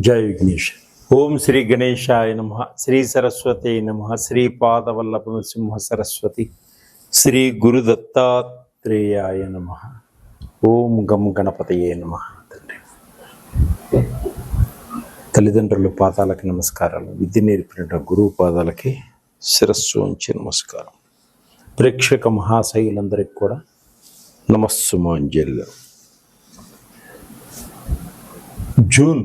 జై విఘ్నేష్. ఓం శ్రీ గణేశాయ నమ శ్రీ సరస్వతి నమ శ్రీ పాదవల్లభ సింహ సరస్వతి శ్రీ గురు దత్తాత్రేయాయ నమ. ఓం గం గణపతయే నమ. తండ్రి. తల్లిదండ్రుల పాదాలకి నమస్కారాలు. విద్య నేర్పిన గురువు పాదాలకి శిరస్సు ఉంచి నమస్కారం. ప్రేక్షక మహాశైలందరికీ కూడా నమస్సుమాంజలి జూన్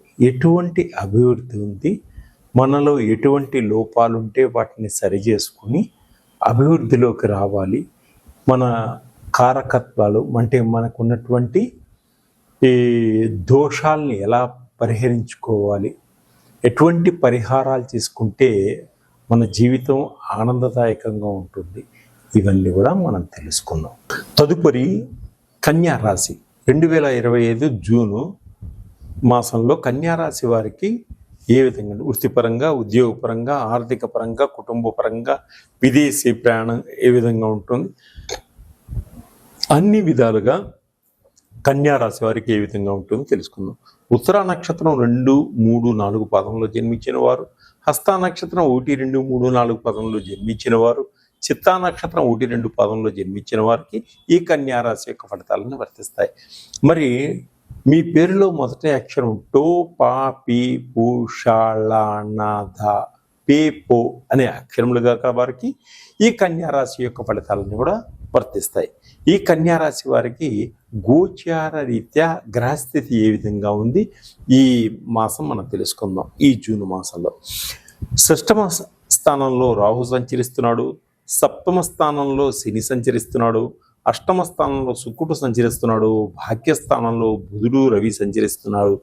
ఎటువంటి అభివృద్ధి ఉంది? మనలో ఎటువంటి లోపాలు ఉంటే వాటిని సరిచేసుకుని అభివృద్ధిలోకి రావాలి. మన కారకత్వాలు అంటే మనకున్నటువంటి ఈ దోషాలని ఎలా పరిహరించుకోవాలి? ఎటువంటి పరిహారాలు తీసుకుంటే మన జీవితం ఆనందదాయకంగా ఉంటుంది? ఇవన్నీ కూడా మనం తెలుసుకుందాం. తదుపరి కన్యా రాశి. రెండు వేల ఇరవై ఐదు జూను మాసంలో కన్యారాశి వారికి ఏ విధంగా వృత్తిపరంగా ఉద్యోగపరంగా ఆర్థిక పరంగా కుటుంబ పరంగా విదేశీ ప్రయాణం ఏ విధంగా ఉంటుంది? అన్ని విధాలుగా కన్యారాశి వారికి ఏ విధంగా ఉంటుందో తెలుసుకుందాం. ఉత్తరా నక్షత్రం రెండు మూడు నాలుగు పదంలో జన్మించిన వారు హస్తా నక్షత్రం ఒకటి రెండు మూడు నాలుగు పదంలో జన్మించిన వారు చిత్తా నక్షత్రం ఒకటి రెండు పదంలో జన్మించిన వారికి ఈ కన్యారాశి యొక్క ఫలితాలను వర్తిస్తాయి. మరి మీ పేరులో మొదటి అక్షరం టో పా పి పు షా పే పో అనే అక్షరములు గల వారికి ఈ కన్యారాశి యొక్క ఫలితాలను కూడా వర్తిస్తాయి. ఈ కన్యారాశి వారికి గోచార రీత్యా గ్రహస్థితి ఏ విధంగా ఉంది? ఈ మాసం మనం తెలుసుకుందాం. ఈ జూన్ మాసంలో. షష్టమ స్థానంలో రాహు సంచరిస్తున్నాడు. సప్తమ స్థానంలో శని సంచరిస్తున్నాడు. అష్టమ స్థానంలో శుక్రుడు సంచరిస్తున్నాడు భాగ్యస్థానంలో బుధుడు రవి సంచరిస్తున్నాడు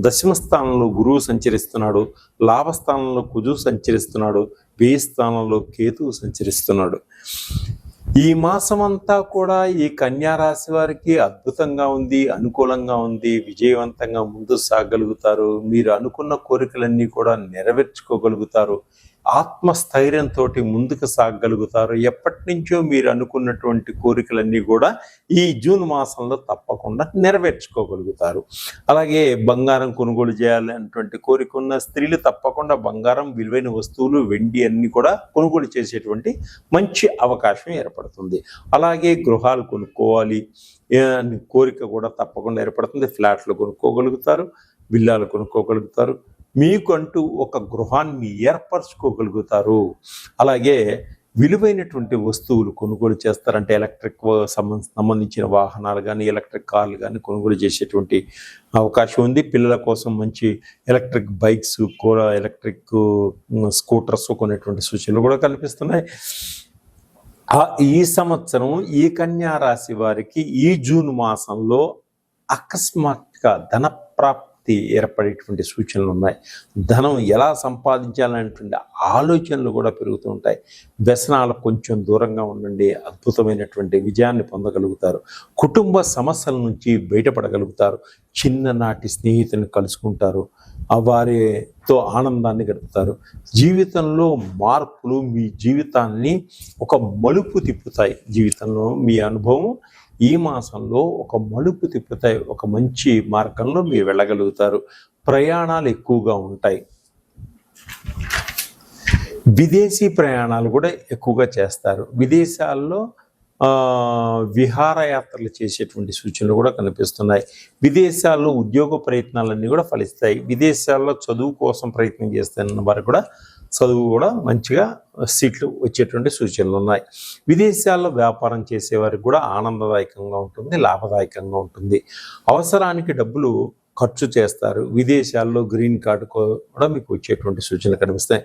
దశమ స్థానంలో గురువు సంచరిస్తున్నాడు లాభస్థానంలో కుజు సంచరిస్తున్నాడు వ్యయ స్థానంలో కేతువు సంచరిస్తున్నాడు. ఈ మాసం అంతా కూడా ఈ కన్యా రాశి వారికి అద్భుతంగా ఉంది అనుకూలంగా ఉంది విజయవంతంగా ముందు సాగలుగుతారు. మీరు అనుకున్న కోరికలన్నీ కూడా నెరవేర్చుకోగలుగుతారు. ఆత్మస్థైర్యంతో ముందుకు సాగగలుగుతారు ఎప్పటి నుంచో మీరు అనుకున్నటువంటి కోరికలన్నీ కూడా ఈ జూన్ మాసంలో తప్పకుండా నెరవేర్చుకోగలుగుతారు. అలాగే బంగారం కొనుగోలు చేయాలనేటువంటి కోరిక ఉన్న స్త్రీలు తప్పకుండా బంగారం విలువైన వస్తువులు వెండి అన్నీ కూడా కొనుగోలు చేసేటువంటి మంచి అవకాశం ఏర్పడుతుంది. అలాగే గృహాలు కొనుక్కోవాలి అని కోరిక కూడా తప్పకుండా ఏర్పడుతుంది. ఫ్లాట్లు కొనుక్కోగలుగుతారు విల్లాలు కొనుక్కోగలుగుతారు. మీకంటూ ఒక గృహాన్ని ఏర్పరచుకోగలుగుతారు. అలాగే విలువైనటువంటి వస్తువులు కొనుగోలు చేస్తారంటే ఎలక్ట్రిక్ సంబంధ సంబంధించిన వాహనాలు కానీ ఎలక్ట్రిక్ కార్లు కానీ కొనుగోలు చేసేటువంటి అవకాశం ఉంది. పిల్లల కోసం మంచి ఎలక్ట్రిక్ బైక్స్ కూడా ఎలక్ట్రిక్ స్కూటర్స్ కొనేటువంటి సూచనలు కూడా కనిపిస్తున్నాయి. ఈ సంవత్సరం ఈ కన్యా రాశి వారికి ఈ జూన్ మాసంలో అకస్మాత్తుగా ధన ప్రాప్తి ఏర్పడేటువంటి సూచనలు ఉన్నాయి. ధనం ఎలా సంపాదించాలనేటువంటి ఆలోచనలు కూడా పెరుగుతూ ఉంటాయి. వ్యసనాలకు కొంచెం దూరంగా ఉండండి. అద్భుతమైనటువంటి విజయాన్ని పొందగలుగుతారు. కుటుంబ సమస్యల నుంచి బయటపడగలుగుతారు. చిన్ననాటి స్నేహితులను కలుసుకుంటారు. ఆ వారితో ఆనందాన్ని గడుపుతారు. జీవితంలో మార్పులు మీ జీవితాన్ని ఒక మలుపు తిప్పుతాయి. జీవితంలో మీ అనుభవం ఈ మాసంలో ఒక మలుపు తిప్పుతాయి ఒక మంచి మార్గంలో మీరు వెళ్ళగలుగుతారు. ప్రయాణాలు ఎక్కువగా ఉంటాయి. విదేశీ ప్రయాణాలు కూడా ఎక్కువగా చేస్తారు. విదేశాల్లో విహారయాత్రలు చేసేటువంటి సూచనలు కూడా కనిపిస్తున్నాయి. విదేశాల్లో ఉద్యోగ ప్రయత్నాలన్నీ కూడా ఫలిస్తాయి. విదేశాల్లో చదువు కోసం ప్రయత్నం చేస్తున్న వారు కూడా చదువు కూడా మంచిగా సీట్లు వచ్చేటువంటి సూచనలు ఉన్నాయి. విదేశాల్లో వ్యాపారం చేసేవారికి కూడా ఆనందదాయకంగా ఉంటుంది లాభదాయకంగా ఉంటుంది. అవసరానికి డబ్బులు ఖర్చు చేస్తారు. విదేశాల్లో గ్రీన్ కార్డు కూడా మీకు వచ్చేటువంటి సూచనలు కనిపిస్తాయి.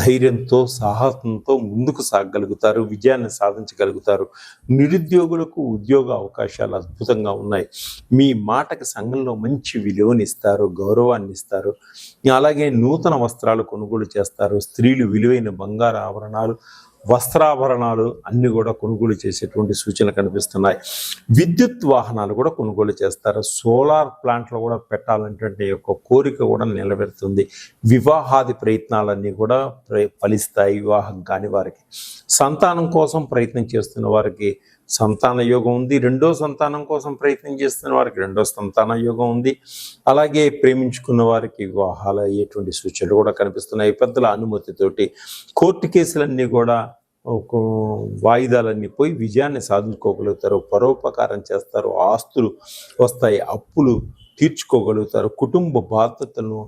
ధైర్యంతో సాహసంతో ముందుకు సాగగలుగుతారు విజయాన్ని సాధించగలుగుతారు. నిరుద్యోగులకు ఉద్యోగ అవకాశాలు అద్భుతంగా ఉన్నాయి. మీ మాటకి సంఘంలో మంచి విలువనిస్తారు గౌరవాన్ని ఇస్తారు. అలాగే నూతన వస్త్రాలు కొనుగోలు చేస్తారు. స్త్రీలు విలువైన బంగారు ఆభరణాలు వస్త్రాభరణాలు అన్నీ కూడా కొనుగోలు చేసేటువంటి సూచనలు కనిపిస్తున్నాయి. విద్యుత్ వాహనాలు కూడా కొనుగోలు చేస్తారు. సోలార్ ప్లాంట్లు కూడా పెట్టాలనేటువంటి యొక్క కోరిక కూడా నిలబెడుతుంది వివాహాది ప్రయత్నాలన్నీ కూడా ప్ర- ఫలిస్తాయి. వివాహం కాని వారికి. సంతానం కోసం ప్రయత్నం చేస్తున్న వారికి సంతాన యోగం ఉంది. రెండో సంతానం కోసం ప్రయత్నం చేస్తున్న వారికి రెండో సంతాన యోగం ఉంది. అలాగే ప్రేమించుకున్న వారికి వివాహాలు అయ్యేటువంటి సూచనలు కూడా కనిపిస్తున్నాయి. పెద్దల అనుమతితోటి కోర్టు కేసులన్నీ కూడా ఒక వాయిదాలన్నీ పోయి విజయాన్ని సాధించుకోగలుగుతారు. పరోపకారం చేస్తారు. ఆస్తులు వస్తాయి. అప్పులు తీర్చుకోగలుగుతారు. కుటుంబ బాధ్యతలను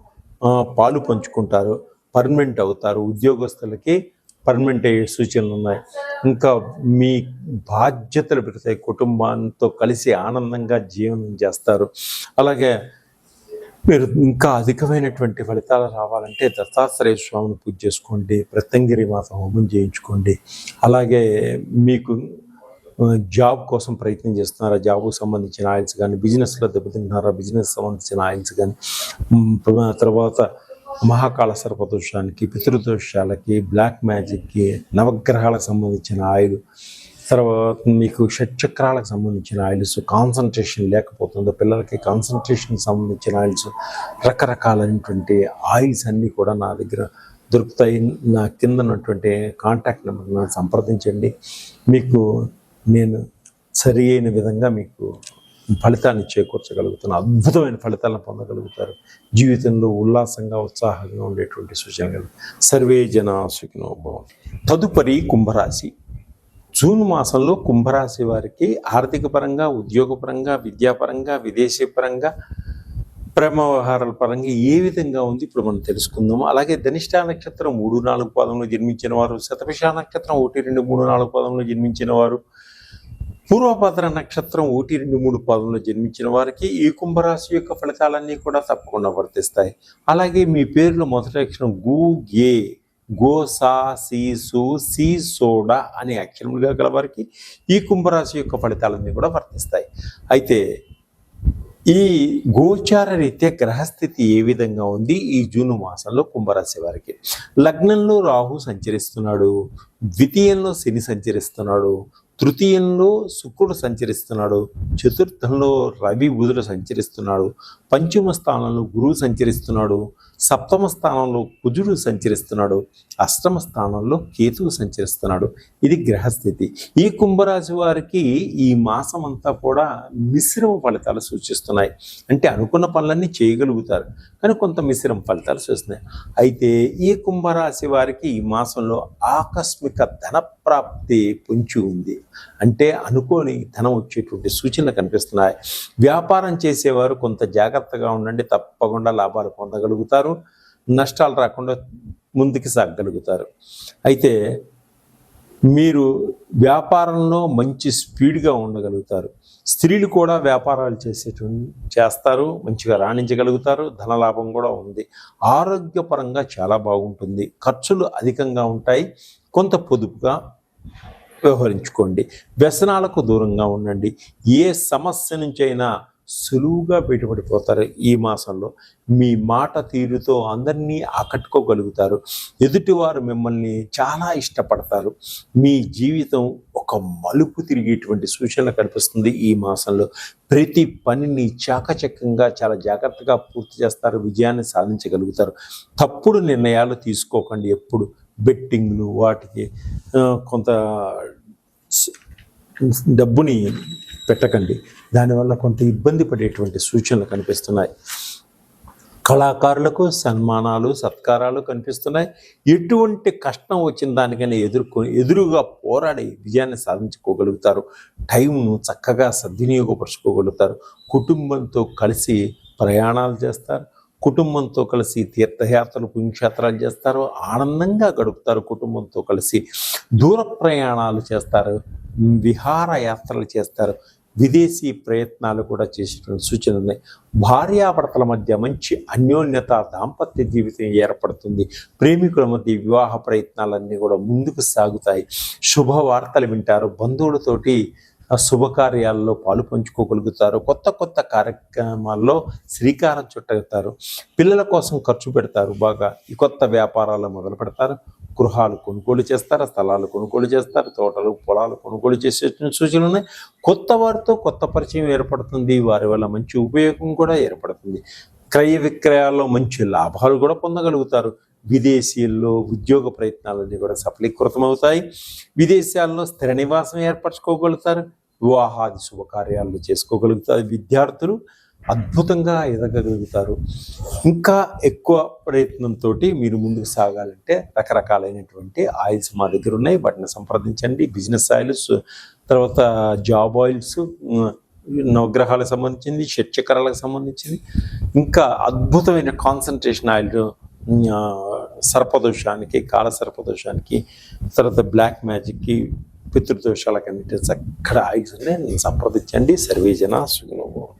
పాలు పంచుకుంటారు. పర్మనెంట్ అవుతారు. ఉద్యోగస్తులకి పర్మనెంట్ అయ్యే సూచనలు ఉన్నాయి. ఇంకా మీ బాధ్యతలు పెడతాయి కుటుంబంతో కలిసి ఆనందంగా జీవనం చేస్తారు. అలాగే మీరు ఇంకా అధికమైనటువంటి ఫలితాలు రావాలంటే దత్తాత్రేయ స్వామిని పూజ చేసుకోండి. ప్రత్యంగిరి మాత హోమం చేయించుకోండి. అలాగే మీకు జాబ్ కోసం ప్రయత్నం చేస్తున్నారా? జాబ్కు సంబంధించిన ఆయిల్స్ కానీ బిజినెస్లో దెబ్బతింటున్నారా? బిజినెస్ సంబంధించిన ఆయిల్స్ కానీ. తర్వాత మహాకాళ సర్పదోషానికి పితృదోషాలకి బ్లాక్ మ్యాజిక్కి నవగ్రహాలకు సంబంధించిన ఆయిల్ తర్వాత మీకు షట్చక్రాలకు సంబంధించిన ఆయిల్స్ కాన్సన్ట్రేషన్ లేకపోతుందో పిల్లలకి కాన్సన్ట్రేషన్ సంబంధించిన ఆయిల్స్ రకరకాలైనటువంటి ఆయిల్స్ అన్నీ కూడా నా దగ్గర దొరుకుతాయి. నా కింద ఉన్నటువంటి కాంటాక్ట్ నెంబర్ సంప్రదించండి. మీకు నేను సరి అయిన విధంగా మీకు ఫలితాన్ని చేకూర్చగలుగుతాను అద్భుతమైన ఫలితాలను పొందగలుగుతారు. జీవితంలో ఉల్లాసంగా ఉత్సాహంగా ఉండేటువంటి సూచనలు సర్వే జన సుఖినో తదుపరి కుంభరాశి. జూన్ మాసంలో కుంభరాశి వారికి ఆర్థిక పరంగా ఉద్యోగపరంగా విద్యాపరంగా విదేశీ పరంగా ప్రేమ వ్యవహారాల పరంగా ఏ విధంగా ఉంది ఇప్పుడు మనం తెలుసుకుందాము. అలాగే ధనిష్ట నక్షత్రం మూడు నాలుగు పాదంలో జన్మించిన వారు శతభిష నక్షత్రం ఒకటి రెండు మూడు నాలుగు పాదంలో జన్మించిన వారు పూర్వభద్ర నక్షత్రం ఒకటి రెండు మూడు పాదంలో జన్మించిన వారికి ఈ కుంభరాశి యొక్క ఫలితాలన్నీ కూడా తప్పకుండా వర్తిస్తాయి. అలాగే మీ పేరులో మొదటి అక్షరం గు గే గో సా సి సు సి సోడా అనే అక్షరములుగా గల వారికి ఈ కుంభరాశి యొక్క ఫలితాలన్నీ కూడా వర్తిస్తాయి. అయితే ఈ గోచార రీత్యా గ్రహస్థితి ఏ విధంగా ఉంది? ఈ జూన్ మాసంలో కుంభరాశి వారికి. లగ్నంలో రాహు సంచరిస్తున్నాడు ద్వితీయంలో శని సంచరిస్తున్నాడు తృతీయంలో శుక్రుడు సంచరిస్తున్నాడు చతుర్థంలో రవి బుధుడు సంచరిస్తున్నాడు పంచమ స్థానంలో గురువు సంచరిస్తున్నాడు సప్తమ స్థానంలో కుజుడు సంచరిస్తున్నాడు అష్టమ స్థానంలో కేతువు సంచరిస్తున్నాడు. ఇది గ్రహస్థితి. ఈ కుంభరాశి వారికి ఈ మాసం అంతా కూడా మిశ్రమ ఫలితాలు సూచిస్తున్నాయి. అంటే అనుకున్న పనులన్నీ చేయగలుగుతారు కానీ కొంత మిశ్రమ ఫలితాలు చూస్తున్నాయి అయితే ఈ కుంభరాశి వారికి ఈ మాసంలో ఆకస్మిక ధన ప్రాప్తి పొంచి ఉంది. అంటే అనుకోని ధనం వచ్చేటువంటి సూచనలు కనిపిస్తున్నాయి. వ్యాపారం చేసేవారు కొంత జాగ్రత్తగా ఉండండి తప్పకుండా లాభాలు పొందగలుగుతారు నష్టాలు రాకుండా ముందుకు సాగగలుగుతారు. అయితే మీరు వ్యాపారంలో మంచి స్పీడ్గా ఉండగలుగుతారు. స్త్రీలు కూడా వ్యాపారాలు చేసేటువంటి చేస్తారు మంచిగా రాణించగలుగుతారు ధనలాభం కూడా ఉంది. ఆరోగ్యపరంగా చాలా బాగుంటుంది. ఖర్చులు అధికంగా ఉంటాయి కొంత పొదుపుగా వ్యవహరించుకోండి. వ్యసనాలకు దూరంగా ఉండండి. ఏ సమస్య నుంచైనా సులువుగా బయటపడిపోతారు ఈ మాసంలో. మీ మాట తీరుతో అందరినీ ఆకట్టుకోగలుగుతారు. ఎదుటివారు మిమ్మల్ని చాలా ఇష్టపడతారు. మీ జీవితం ఒక మలుపు తిరిగేటువంటి సూచనలు కనిపిస్తుంది ఈ మాసంలో. ప్రతి పనిని చాకచక్యంగా చాలా జాగ్రత్తగా పూర్తి చేస్తారు. విజయాన్ని సాధించగలుగుతారు. తప్పుడు నిర్ణయాలు తీసుకోకండి ఎప్పుడు. బెట్టింగ్లు వాటికి కొంత డబ్బుని పెట్టకండి. దానివల్ల కొంత ఇబ్బంది పడేటువంటి సూచనలు కనిపిస్తున్నాయి. కళాకారులకు సన్మానాలు సత్కారాలు కనిపిస్తున్నాయి. ఎటువంటి కష్టం వచ్చిన దానికైనా ఎదుర్కొని ఎదురుగా పోరాడి విజయాన్ని సాధించుకోగలుగుతారు. టైంను చక్కగా సద్వినియోగపరుచుకోగలుగుతారు. కుటుంబంతో కలిసి ప్రయాణాలు చేస్తారు. కుటుంబంతో కలిసి తీర్థయాత్రలు పుణ్యక్షేత్రాలు చేస్తారు. ఆనందంగా గడుపుతారు కుటుంబంతో కలిసి. దూర ప్రయాణాలు చేస్తారు. విహారయాత్రలు చేస్తారు. విదేశీ ప్రయత్నాలు కూడా చేసేటువంటి సూచనలు ఉన్నాయి భార్యాభర్తల మధ్య మంచి అన్యోన్యత దాంపత్య జీవితం ఏర్పడుతుంది. ప్రేమికుల మధ్య వివాహ ప్రయత్నాలన్నీ కూడా ముందుకు సాగుతాయి. శుభవార్తలు వింటారు. బంధువులతోటి శుభకార్యాల్లో పాలు పంచుకోగలుగుతారు. కొత్త కొత్త కార్యక్రమాల్లో శ్రీకారం చుట్టగలుగుతారు పిల్లల కోసం ఖర్చు పెడతారు బాగా. ఈ కొత్త వ్యాపారాలు మొదలు పెడతారు. గృహాలు కొనుగోలు చేస్తారు స్థలాలు కొనుగోలు చేస్తారు తోటలు పొలాలు కొనుగోలు చేసే సూచనలు ఉన్నాయి. కొత్త వారితో కొత్త పరిచయం ఏర్పడుతుంది. వారి వల్ల మంచి ఉపయోగం కూడా ఏర్పడుతుంది. క్రయ విక్రయాల్లో మంచి లాభాలు కూడా పొందగలుగుతారు. విదేశీల్లో ఉద్యోగ ప్రయత్నాలన్నీ కూడా సఫలీకృతం అవుతాయి విదేశాల్లో స్థిర నివాసం ఏర్పరచుకోగలుగుతారు. వివాహాది శుభకార్యాలు చేసుకోగలుగుతారు. విద్యార్థులు అద్భుతంగా ఎదగగలుగుతారు. ఇంకా ఎక్కువ ప్రయత్నంతో మీరు ముందుకు సాగాలంటే రకరకాలైనటువంటి ఆయిల్స్ మా దగ్గర ఉన్నాయి. వాటిని సంప్రదించండి. బిజినెస్ ఆయిల్స్ తర్వాత జాబ్ ఆయిల్స్ నవగ్రహాలకు సంబంధించింది షట్చక్రాలకు సంబంధించింది. ఇంకా అద్భుతమైన కాన్సన్ట్రేషన్ ఆయిల్ సర్పదోషానికి కాల సర్పదోషానికి తర్వాత బ్లాక్ మ్యాజిక్కి పితృదోషాలకన్నిటి చక్కడ ఆయిల్స్ సంప్రదించండి. సర్వేజన సుఖినో